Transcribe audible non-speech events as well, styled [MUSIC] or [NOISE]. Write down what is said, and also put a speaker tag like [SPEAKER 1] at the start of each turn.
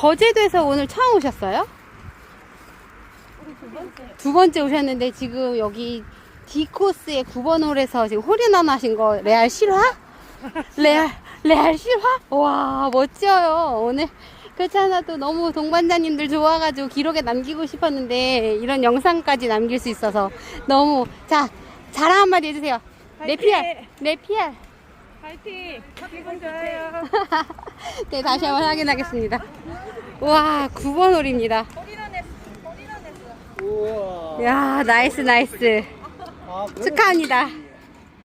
[SPEAKER 1] 거제도에서 오늘 처음 오셨어요? 두 번째 오셨는데 지금 여기 디코스의 9번 홀에서 지금 홀인원 하신 거 레알 실화? 레알 레알 실화? 와 멋져요 오늘 그렇지 않아도 너무 동반자님들 좋아가지고 기록에 남기고 싶었는데 이런 영상까지 남길 수 있어서 너무 자 자랑 한마디 해주세요 내 PR
[SPEAKER 2] 파이팅! 기분 좋아요. [LAUGHS]
[SPEAKER 1] 네 다시 한번 확인하겠습니다 와 9번 홀입니다
[SPEAKER 3] 우와.
[SPEAKER 1] 야 나이스 나이스
[SPEAKER 3] 아?
[SPEAKER 1] 축하합니다